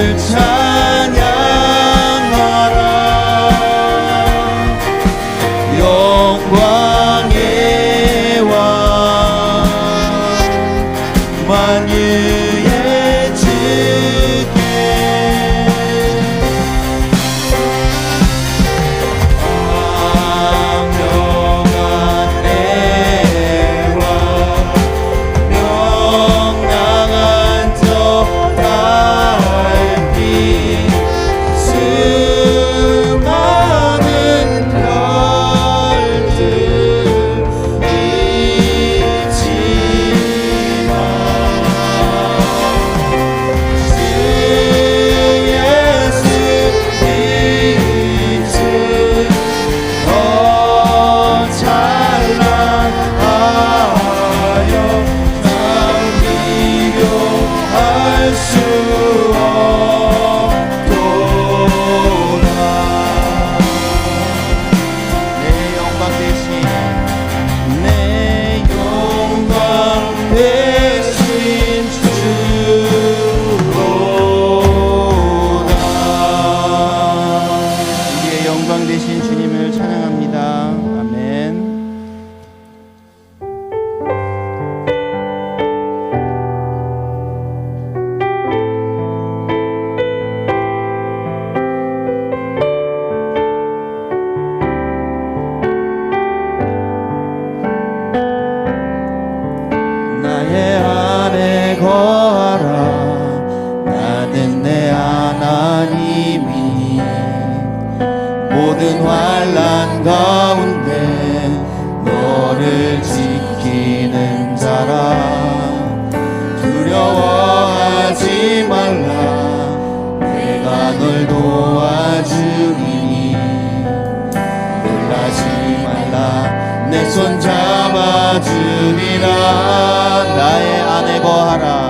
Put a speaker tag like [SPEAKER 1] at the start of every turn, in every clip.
[SPEAKER 1] 주를 나의 안에 거하라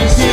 [SPEAKER 1] 너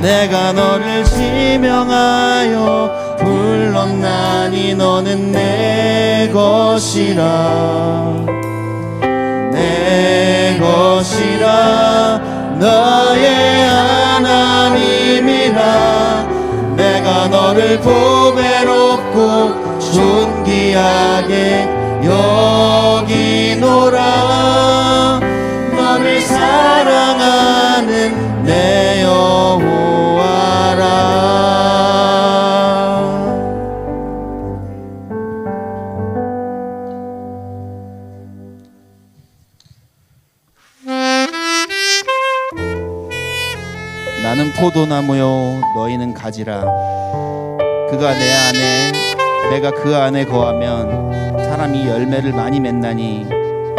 [SPEAKER 1] 내가 너를 지명하여 불렀나니 너는 내 것이라. 내 것이라. 너의 하나님이라. 내가 너를 보배롭고 존귀하게 여기 너희는 가지라. 그가 내 안에 내가 그 안에 거하면 사람이 열매를 많이 맺나니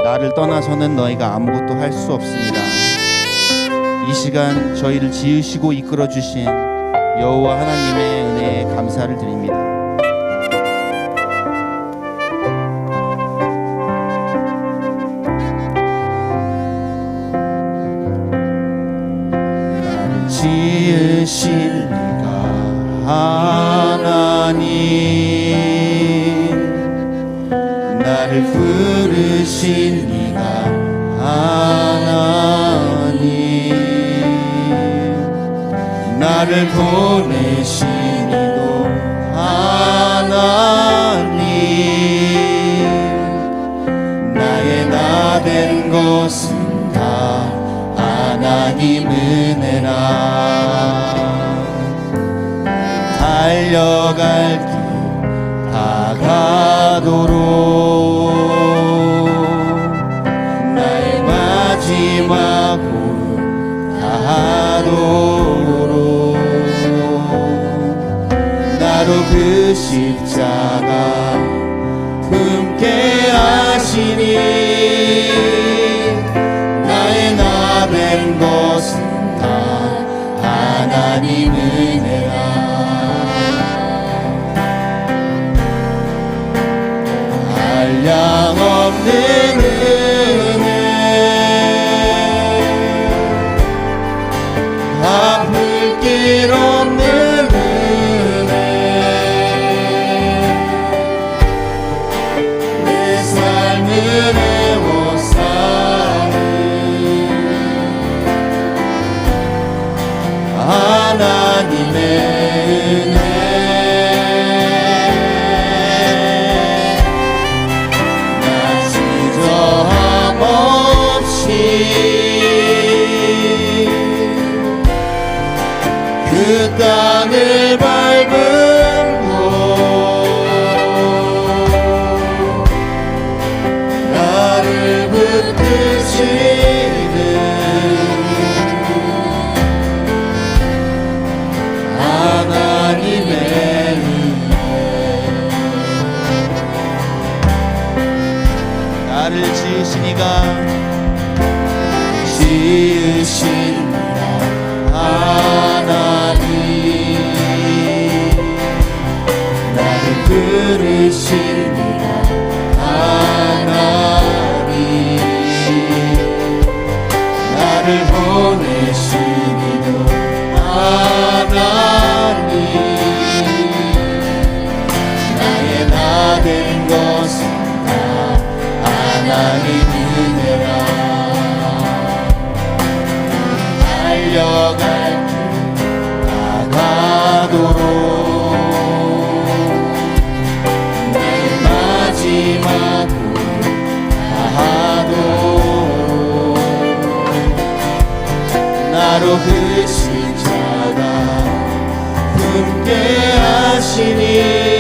[SPEAKER 1] 나를 떠나서는 너희가 아무것도 할 수 없습니다. 이 시간 저희를 지으시고 이끌어 주신 여호와 하나님의 은혜에 감사를 드립니다. 지으신 나를 부르신 이가 하나님. 나를 보내신 이도 하나님. 나의 나 된 것은 다 하나님 은혜라. 달려갈 길 다가도록 그 십자가 품게 하시니 나의 나된 것은 다 하나님 은혜라. 한량 없는 That. 나로 그 신자가 품게 하시니.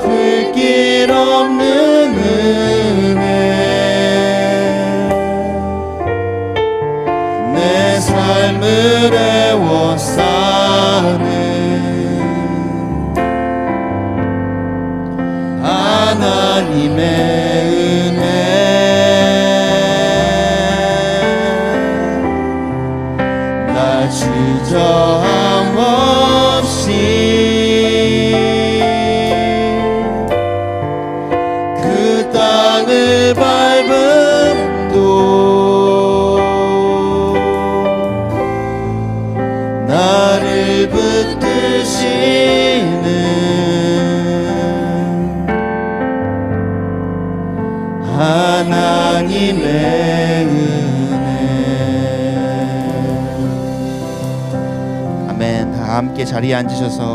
[SPEAKER 1] 아플길 없는 은혜. 내 삶을 애워싸 자리에 앉으셔서